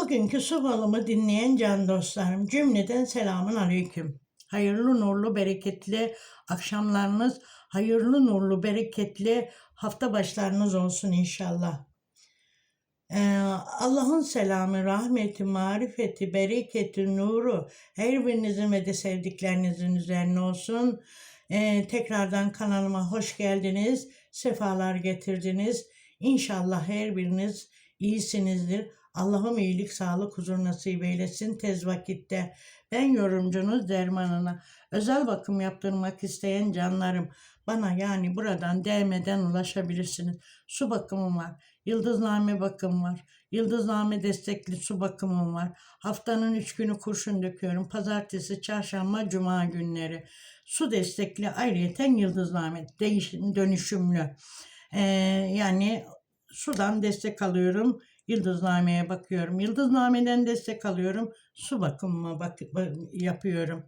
Bugünkü su balımı dinleyen can dostlarım cümleden selamun aleyküm. Hayırlı nurlu bereketli akşamlarınız, hayırlı nurlu bereketli hafta başlarınız olsun inşallah. Ee, Allah'ın selamı, rahmeti, marifeti, bereketi, nuru her birinizin ve de sevdiklerinizin üzerine olsun. Ee, tekrardan kanalıma hoş geldiniz, sefalar getirdiniz. İnşallah her biriniz iyisinizdir. Allah'ım iyilik, sağlık, huzur nasip eylesin tez vakitte. Ben yorumcunuz Derman'ına özel bakım yaptırmak isteyen canlarım bana yani buradan DM'den ulaşabilirsiniz. Su bakımım var, yıldızname bakım var, yıldızname destekli su bakımım var. Haftanın üç günü kurşun döküyorum. Pazartesi, çarşamba, cuma günleri. Su destekli ayrıyeten yıldızname değişim, dönüşümlü. Ee, yani sudan destek alıyorum. Yıldızname'ye bakıyorum. Yıldızname'den destek alıyorum. Su bakımıma bak, yapıyorum.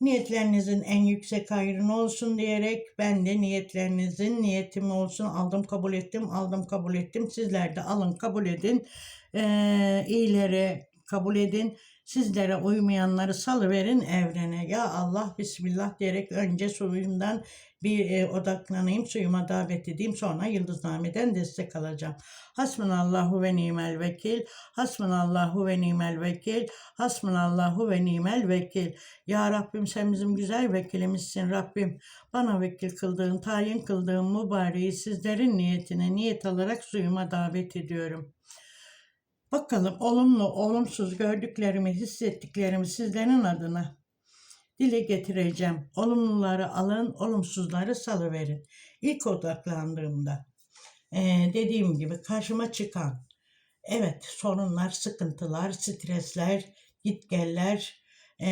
Niyetlerinizin en yüksek hayrını olsun diyerek ben de niyetlerinizin niyetim olsun aldım kabul ettim aldım kabul ettim sizler de alın kabul edin ee, iyileri kabul edin sizlere uymayanları salıverin evrene ya Allah Bismillah diyerek önce suyumdan bir e, odaklanayım suyuma davet edeyim sonra yıldıznameden destek alacağım. Hasbunallahu ve nimel vekil. Hasbunallahu ve nimel vekil. Hasbunallahu ve nimel vekil. Ya Rabbim sen bizim güzel vekilimizsin Rabbim. Bana vekil kıldığın, tayin kıldığın mübareği sizlerin niyetine niyet alarak suyuma davet ediyorum. Bakalım olumlu, olumsuz gördüklerimi, hissettiklerimi sizlerin adına dile getireceğim. Olumluları alın, olumsuzları salıverin. İlk odaklandığımda eee, dediğim gibi karşıma çıkan evet sorunlar, sıkıntılar, stresler, gitgeller, eee,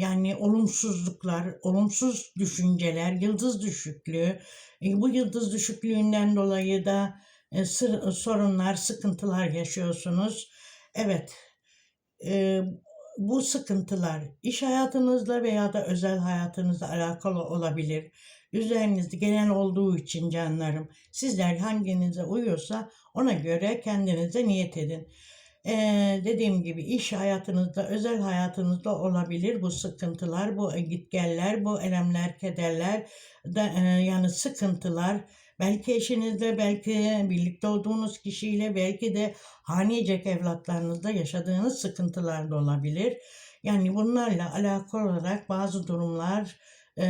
yani olumsuzluklar, olumsuz düşünceler, yıldız düşüklüğü. E, bu yıldız düşüklüğünden dolayı da e, sır- sorunlar, sıkıntılar yaşıyorsunuz. Evet, e, bu sıkıntılar iş hayatınızla veya da özel hayatınızla alakalı olabilir. Üzerinizde genel olduğu için canlarım. Sizler hanginize uyuyorsa ona göre kendinize niyet edin. Ee, dediğim gibi iş hayatınızda, özel hayatınızda olabilir bu sıkıntılar, bu gitgeller, bu elemler, kederler, da, e, yani sıkıntılar. Belki eşinizle, belki birlikte olduğunuz kişiyle, belki de haniyecek evlatlarınızda yaşadığınız sıkıntılar da olabilir. Yani bunlarla alakalı olarak bazı durumlar e,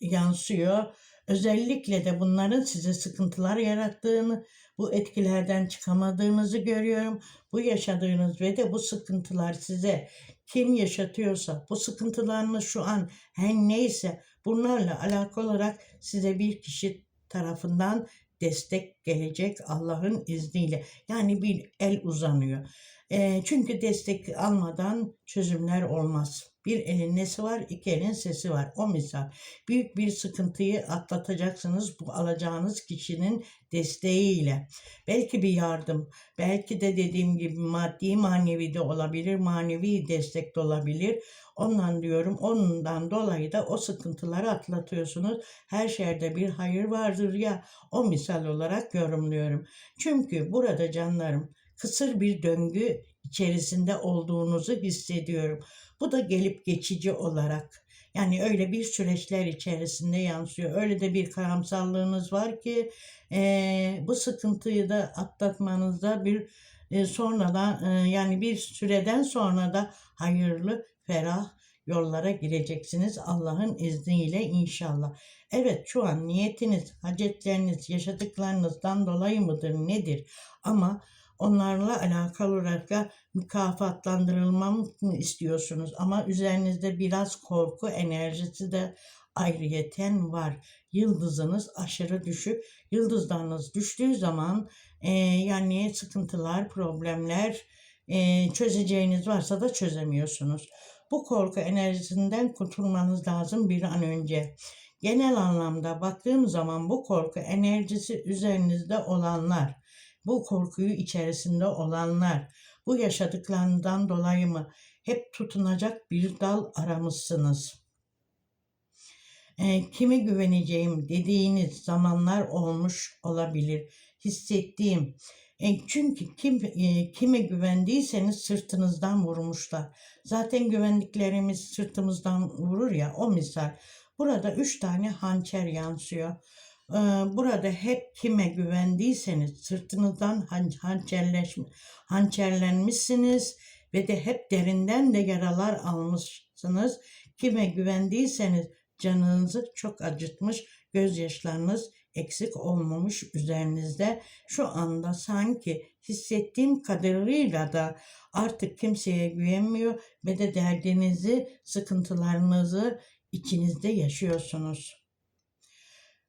yansıyor. Özellikle de bunların size sıkıntılar yarattığını, bu etkilerden çıkamadığınızı görüyorum. Bu yaşadığınız ve de bu sıkıntılar size kim yaşatıyorsa, bu sıkıntılarınız şu an her neyse bunlarla alakalı olarak size bir kişi tarafından destek gelecek Allah'ın izniyle. Yani bir el uzanıyor. Eee, çünkü destek almadan çözümler olmaz. Bir elin nesi var, iki elin sesi var. O misal. Büyük bir sıkıntıyı atlatacaksınız bu alacağınız kişinin desteğiyle. Belki bir yardım, belki de dediğim gibi maddi manevi de olabilir, manevi destek de olabilir. Ondan diyorum, ondan dolayı da o sıkıntıları atlatıyorsunuz. Her şerde bir hayır vardır ya, o misal olarak yorumluyorum. Çünkü burada canlarım kısır bir döngü içerisinde olduğunuzu hissediyorum. Bu da gelip geçici olarak. Yani öyle bir süreçler içerisinde yansıyor. Öyle de bir karamsarlığınız var ki eee, bu sıkıntıyı da atlatmanızda bir e, sonradan e, yani bir süreden sonra da hayırlı, ferah yollara gireceksiniz Allah'ın izniyle inşallah. Evet şu an niyetiniz, hacetleriniz, yaşadıklarınızdan dolayı mıdır nedir? Ama onlarla alakalı olarak da mükafatlandırılmamı mı istiyorsunuz? Ama üzerinizde biraz korku enerjisi de ayrıyeten var. Yıldızınız aşırı düşük. Yıldızlarınız düştüğü zaman e, yani sıkıntılar, problemler e, çözeceğiniz varsa da çözemiyorsunuz. Bu korku enerjisinden kurtulmanız lazım bir an önce. Genel anlamda baktığım zaman bu korku enerjisi üzerinizde olanlar, bu korkuyu içerisinde olanlar, bu yaşadıklarından dolayı mı hep tutunacak bir dal aramışsınız? E, kime güveneceğim dediğiniz zamanlar olmuş olabilir. Hissettiğim, E, çünkü kim e, kime güvendiyseniz sırtınızdan vurmuşlar. Zaten güvendiklerimiz sırtımızdan vurur ya o misal. Burada üç tane hançer yansıyor. Ee, Burada hep kime güvendiyseniz sırtınızdan han- hançerlenmişsiniz ve de hep derinden de yaralar almışsınız. Kime güvendiyseniz canınızı çok acıtmış, gözyaşlarınız eksik olmamış üzerinizde. Şu anda sanki hissettiğim kadarıyla da artık kimseye güvenmiyor ve de derdinizi, sıkıntılarınızı içinizde yaşıyorsunuz.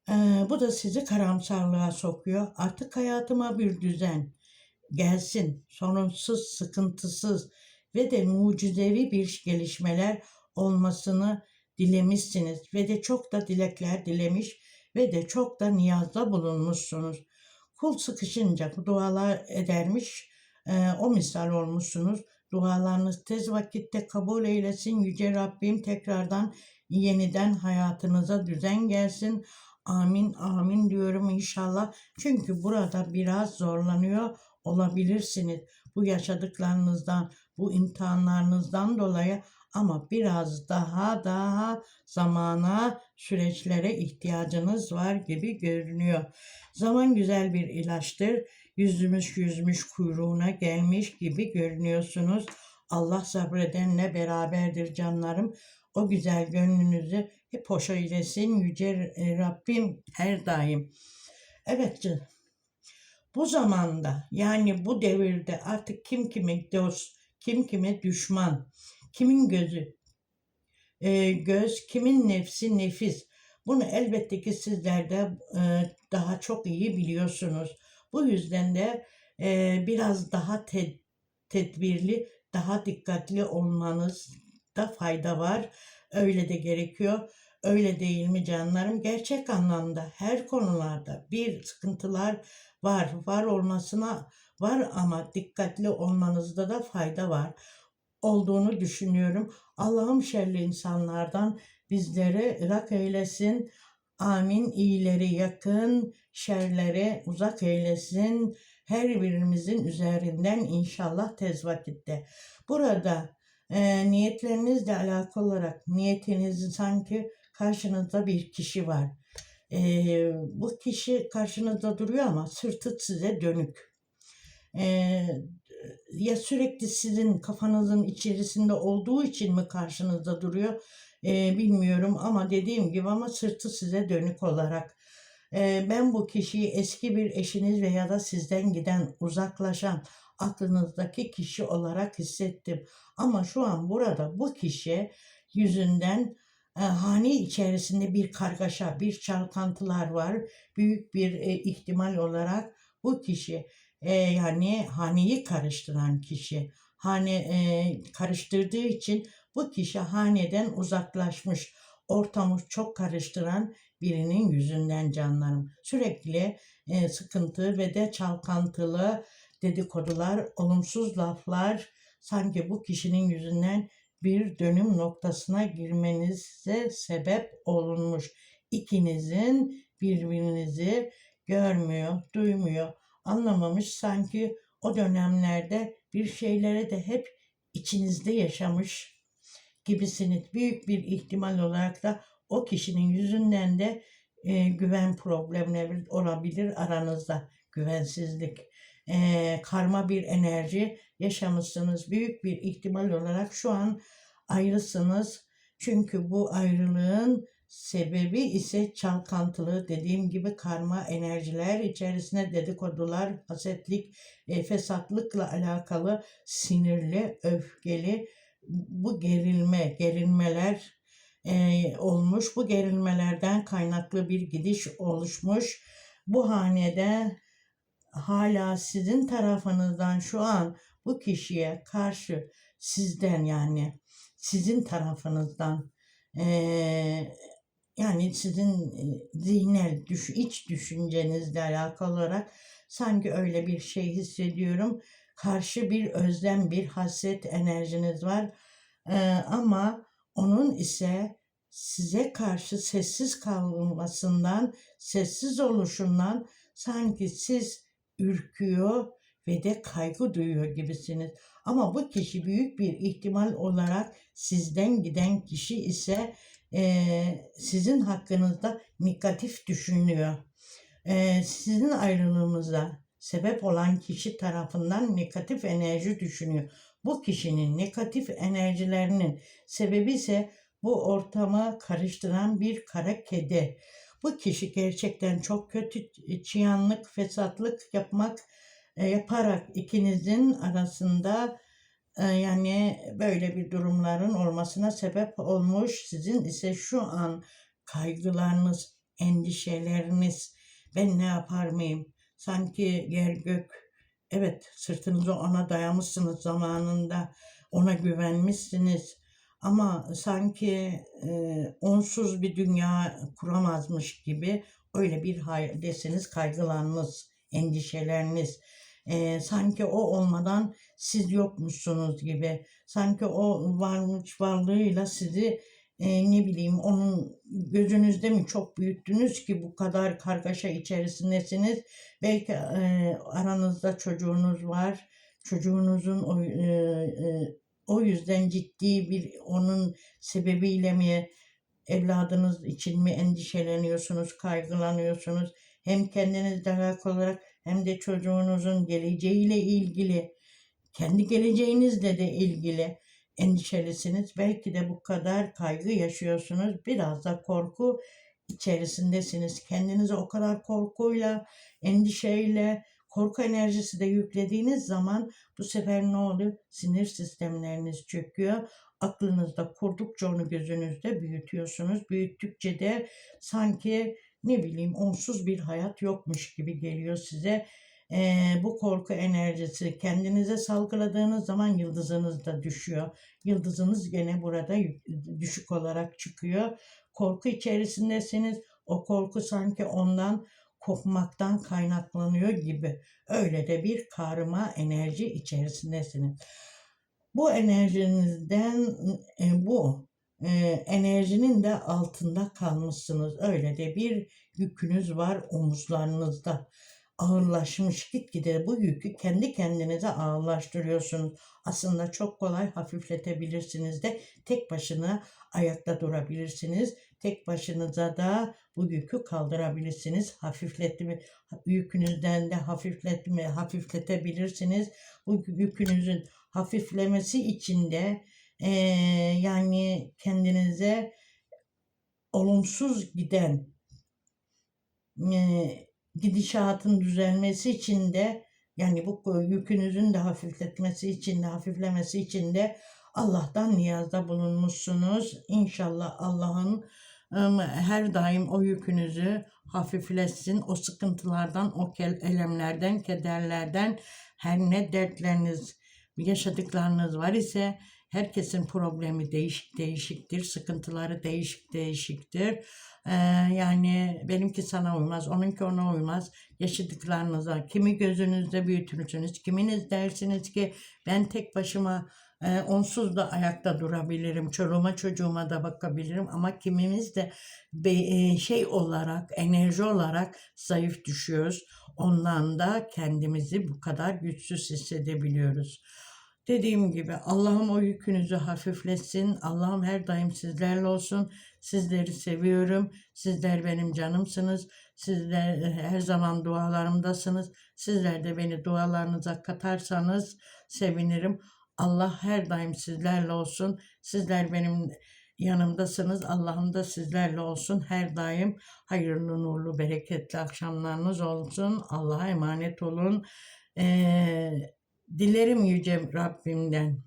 Ee, bu da sizi karamsarlığa sokuyor. Artık hayatıma bir düzen gelsin. Sorunsuz, sıkıntısız ve de mucizevi bir gelişmeler olmasını dilemişsiniz ve de çok da dilekler dilemiş ve de çok da niyazda bulunmuşsunuz. Kul sıkışınca dualar edermiş, e, o misal olmuşsunuz. Dualarınız tez vakitte kabul eylesin Yüce Rabbim tekrardan yeniden hayatınıza düzen gelsin. Amin amin diyorum inşallah. Çünkü burada biraz zorlanıyor olabilirsiniz. Bu yaşadıklarınızdan, bu imtihanlarınızdan dolayı ama biraz daha daha zamana, süreçlere ihtiyacınız var gibi görünüyor. Zaman güzel bir ilaçtır. Yüzümüz yüzmüş kuyruğuna gelmiş gibi görünüyorsunuz. Allah sabredenle beraberdir canlarım. O güzel gönlünüzü hep hoş eylesin Yüce Rabbim her daim. Evet canım. Bu zamanda yani bu devirde artık kim kime dost, kim kime düşman, kimin gözü e, göz, kimin nefsi nefis. Bunu elbette ki sizler de e, daha çok iyi biliyorsunuz. Bu yüzden de e, biraz daha te- tedbirli, daha dikkatli olmanızda fayda var. Öyle de gerekiyor. Öyle değil mi canlarım? Gerçek anlamda her konularda bir sıkıntılar var. Var olmasına var ama dikkatli olmanızda da fayda var olduğunu düşünüyorum. Allah'ım şerli insanlardan bizlere ırak eylesin. Amin. İyileri yakın, şerlere uzak eylesin. Her birimizin üzerinden inşallah tez vakitte. Burada e, niyetlerinizle alakalı olarak niyetinizin sanki karşınızda bir kişi var. E, bu kişi karşınızda duruyor ama sırtı size dönük. E, ya sürekli sizin kafanızın içerisinde olduğu için mi karşınızda duruyor e, bilmiyorum ama dediğim gibi ama sırtı size dönük olarak. Ben bu kişiyi eski bir eşiniz veya da sizden giden uzaklaşan aklınızdaki kişi olarak hissettim. Ama şu an burada bu kişi yüzünden e, hane içerisinde bir kargaşa, bir çalkantılar var. Büyük bir e, ihtimal olarak bu kişi e, yani haneyi karıştıran kişi hane e, karıştırdığı için bu kişi haneden uzaklaşmış ortamı çok karıştıran birinin yüzünden canlarım. Sürekli e, sıkıntı ve de çalkantılı dedikodular, olumsuz laflar sanki bu kişinin yüzünden bir dönüm noktasına girmenize sebep olunmuş. İkinizin birbirinizi görmüyor, duymuyor, anlamamış sanki o dönemlerde bir şeylere de hep içinizde yaşamış gibisiniz. Büyük bir ihtimal olarak da o kişinin yüzünden de e, güven problemleri olabilir aranızda. Güvensizlik, e, karma bir enerji yaşamışsınız. Büyük bir ihtimal olarak şu an ayrısınız. Çünkü bu ayrılığın sebebi ise çalkantılı dediğim gibi karma enerjiler içerisine dedikodular, hasetlik, e, fesatlıkla alakalı sinirli, öfkeli bu gerilme, gerilmeler e, olmuş. Bu gerilmelerden kaynaklı bir gidiş oluşmuş. Bu hanede hala sizin tarafınızdan şu an bu kişiye karşı sizden yani sizin tarafınızdan e, yani sizin zihnel düş, iç düşüncenizle alakalı olarak sanki öyle bir şey hissediyorum. Karşı bir özlem, bir hasret enerjiniz var. E, ama onun ise size karşı sessiz kalmasından, sessiz oluşundan sanki siz ürküyor, ve de kaygı duyuyor gibisiniz. Ama bu kişi büyük bir ihtimal olarak sizden giden kişi ise eee, sizin hakkınızda negatif düşünüyor. Eee, sizin ayrılığınıza sebep olan kişi tarafından negatif enerji düşünüyor. Bu kişinin negatif enerjilerinin sebebi ise bu ortama karıştıran bir kara kedi. Bu kişi gerçekten çok kötü çıyanlık, fesatlık yapmak e, yaparak ikinizin arasında e, yani böyle bir durumların olmasına sebep olmuş. Sizin ise şu an kaygılarınız, endişeleriniz, ben ne yapar mıyım? Sanki yer gök, evet sırtınızı ona dayamışsınız zamanında, ona güvenmişsiniz. Ama sanki e, onsuz bir dünya kuramazmış gibi öyle bir haldesiniz kaygılarınız, endişeleriniz. E, sanki o olmadan siz yokmuşsunuz gibi. Sanki o varmış varlığıyla sizi e, ne bileyim onun gözünüzde mi çok büyüttünüz ki bu kadar kargaşa içerisindesiniz. Belki e, aranızda çocuğunuz var. Çocuğunuzun o, e, e, o yüzden ciddi bir onun sebebiyle mi evladınız için mi endişeleniyorsunuz, kaygılanıyorsunuz? Hem kendinizle alakalı olarak hem de çocuğunuzun geleceğiyle ilgili, kendi geleceğinizle de ilgili endişelisiniz. Belki de bu kadar kaygı yaşıyorsunuz. Biraz da korku içerisindesiniz. Kendinize o kadar korkuyla, endişeyle, korku enerjisi de yüklediğiniz zaman bu sefer ne oluyor? Sinir sistemleriniz çöküyor. Aklınızda kurdukça onu gözünüzde büyütüyorsunuz. Büyüttükçe de sanki ne bileyim onsuz bir hayat yokmuş gibi geliyor size. Ee, bu korku enerjisi kendinize salgıladığınız zaman yıldızınız da düşüyor. Yıldızınız gene burada düşük olarak çıkıyor. Korku içerisindesiniz. O korku sanki ondan kopmaktan kaynaklanıyor gibi. Öyle de bir karma enerji içerisindesiniz. Bu enerjinizden e, bu e, enerjinin de altında kalmışsınız. Öyle de bir yükünüz var omuzlarınızda. Ağırlaşmış gitgide bu yükü kendi kendinize ağırlaştırıyorsunuz. Aslında çok kolay hafifletebilirsiniz de tek başına ayakta durabilirsiniz. Tek başınıza da bu yükü kaldırabilirsiniz. Hafifletme yükünüzden de hafifletme hafifletebilirsiniz. Bu yükünüzün hafiflemesi için de e, yani kendinize olumsuz giden e, gidişatın düzelmesi için de yani bu yükünüzün de hafifletmesi için de hafiflemesi için de Allah'tan niyazda bulunmuşsunuz. İnşallah Allah'ın her daim o yükünüzü hafifletsin. O sıkıntılardan, o elemlerden, kederlerden her ne dertleriniz, yaşadıklarınız var ise herkesin problemi değişik değişiktir. Sıkıntıları değişik değişiktir. Ee, yani benimki sana uymaz, onunki ona uymaz. Yaşadıklarınıza kimi gözünüzde büyütürsünüz, kiminiz dersiniz ki ben tek başıma e, onsuz da ayakta durabilirim. Çoluğuma çocuğuma da bakabilirim. Ama kimimiz de be, e, şey olarak, enerji olarak zayıf düşüyoruz. Ondan da kendimizi bu kadar güçsüz hissedebiliyoruz. Dediğim gibi Allah'ım o yükünüzü hafifletsin. Allah'ım her daim sizlerle olsun. Sizleri seviyorum. Sizler benim canımsınız. Sizler e, her zaman dualarımdasınız. Sizler de beni dualarınıza katarsanız sevinirim. Allah her daim sizlerle olsun. Sizler benim yanımdasınız. Allah'ım da sizlerle olsun. Her daim hayırlı, nurlu, bereketli akşamlarınız olsun. Allah'a emanet olun. Ee, dilerim Yüce Rabbimden.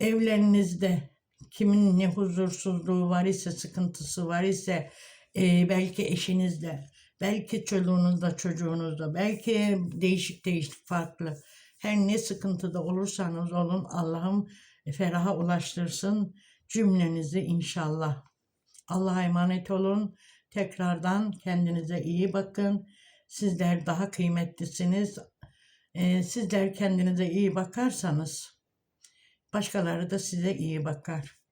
Evlerinizde kimin ne huzursuzluğu var ise, sıkıntısı var ise, e, belki eşinizle, belki çoluğunuzda, çocuğunuzda, belki değişik değişik farklı her ne sıkıntıda olursanız olun Allah'ım feraha ulaştırsın cümlenizi inşallah. Allah'a emanet olun. Tekrardan kendinize iyi bakın. Sizler daha kıymetlisiniz. Ee, sizler kendinize iyi bakarsanız başkaları da size iyi bakar.